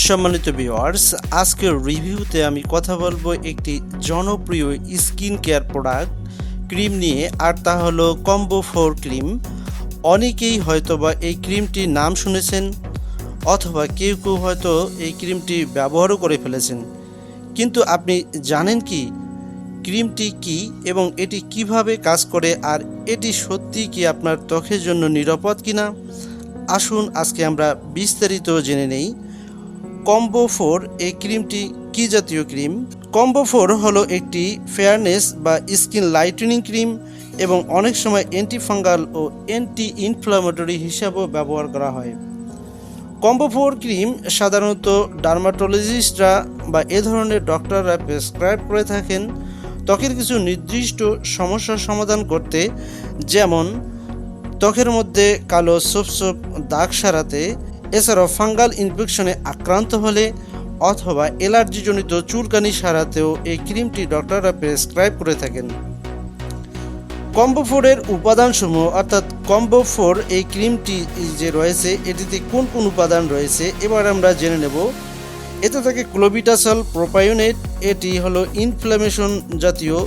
সম্মানিত ভিউয়ার্স আজকের রিভিউতে আমি কথা বলব একটি জনপ্রিয় স্কিন কেয়ার প্রোডাক্ট ক্রিম নিয়ে, আর তা হলো কম্বো ফোর ক্রিম অনেকেই হয়তোবা এই ক্রিমটির নাম শুনেছেন, অথবা কেউ কেউ হয়তো এই ক্রিমটি ব্যবহারও করে ফেলেছেন। কিন্তু আপনি জানেন কি ক্রিমটি কি এবং এটি কীভাবে কাজ করে, আর এটি সত্যি কি আপনার ত্বকের জন্য নিরাপদ কিনা? আসুন আজকে আমরা বিস্তারিত জেনে নেই। কম্বো ফোর, এই ক্রিমটি কি জাতীয় ক্রিম? কম্বো ফোর হলো একটি ফেয়ারনেস বা স্কিন লাইটেনিং ক্রিম এবং অনেক সময় অ্যান্টিফাঙ্গাল ও অ্যান্টি ইনফ্লামেটরি হিসাবেও ব্যবহার করা হয়। কম্বো ফোর ক্রিম সাধারণত ডার্মাটোলজিস্টরা বা এ ধরনের ডক্টররা প্রেসক্রাইব করে থাকেন। ত্বকের কিছু নির্দিষ্ট সমস্যার সমাধান করতে, যেমন ত্বকের মধ্যে কালো, সোপ সোপ, দাগ সারাতে এছাড়াও ফাঙ্গাল ইনফেকশনে আক্রান্ত হলে অথবা অ্যালার্জিজনিত চুলকানি সারাতেও এই ক্রিমটি ডক্টররা প্রেসক্রাইব করে থাকেন। কম্বো ফোরের উপাদানসমূহ, অর্থাৎ কম্বো ফোর এই ক্রিমটি যে রয়েছে, এটিতে কোন কোন উপাদান রয়েছে, এবার আমরা জেনে নেব। এতে থাকে ক্লোবিটাসল প্রোপায়োনেট এটি হলো ইনফ্লামেশন জাতীয়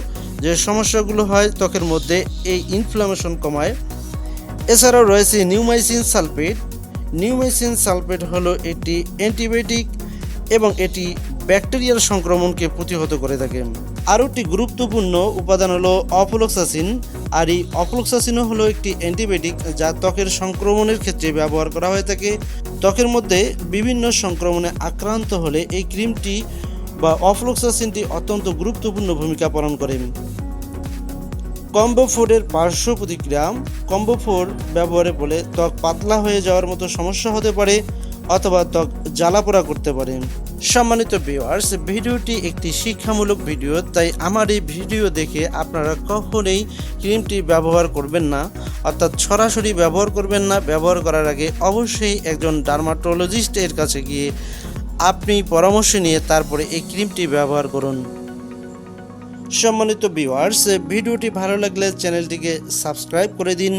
যে সমস্যাগুলো হয় ত্বকের মধ্যে, এই ইনফ্লামেশন কমায়। এছাড়াও রয়েছে নিউমাইসিন সালফেট নিউমাইসিন সালফেট হলো একটি অ্যান্টিবায়োটিক এবং এটি ব্যাকটেরিয়াল সংক্রমণকে প্রতিহত করে থাকে। আরও একটি গুরুত্বপূর্ণ উপাদান হলো অফ্লোক্সাসিন। আর এই অফ্লোক্সাসিনও হলো একটি অ্যান্টিবায়োটিক যা ত্বকের সংক্রমণের ক্ষেত্রে ব্যবহার করা হয়ে থাকে। ত্বকের মধ্যে বিভিন্ন সংক্রমণে আক্রান্ত হলে এই ক্রিমটি বা অফ্লোক্সাসিনটি অত্যন্ত গুরুত্বপূর্ণ ভূমিকা পালন করে। কম্বো ফোরের পার্শ্ব প্রতিক্রিয়া কম্বো ফোর ব্যবহারে বলে ত্বক পাতলা হয়ে যাওয়ার মতো সমস্যা হতে পারে অথবা ত্বক জ্বালাপোড়া করতে পারে। সম্মানিত ভিউয়ার্স ভিডিওটি একটি শিক্ষামূলক ভিডিও, তাই আমার এই ভিডিও দেখে আপনারা কখনোই ক্রিমটি ব্যবহার করবেন না, অর্থাৎ সরাসরি ব্যবহার করবেন না। ব্যবহার করার আগে অবশ্যই একজন ডার্মাটোলজিস্টের কাছে গিয়ে আপনি পরামর্শ নিয়ে তারপরে এই ক্রিমটি ব্যবহার করুন। সম্মানিত ভিউয়ার্স ভিডিওটি ভালো লাগলে চ্যানেলটিকে সাবস্ক্রাইব করে দিন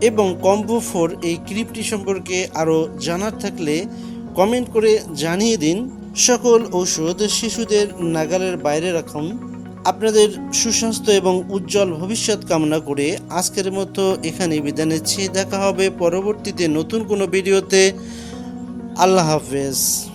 এবং কম্বো ফোর এই ক্রিপটি সম্পর্কে আরও জানার থাকলে কমেন্ট করে জানিয়ে দিন। সকল ঔষধ শিশুদের নাগালের বাইরে রাখুন। আপনাদের সুস্বাস্থ্য এবং উজ্জ্বল ভবিষ্যৎ কামনা করে আজকের মতো এখানে বিদায় নিচ্ছি। দেখা হবে পরবর্তীতে নতুন কোনো ভিডিওতে। আল্লাহ হাফেজ।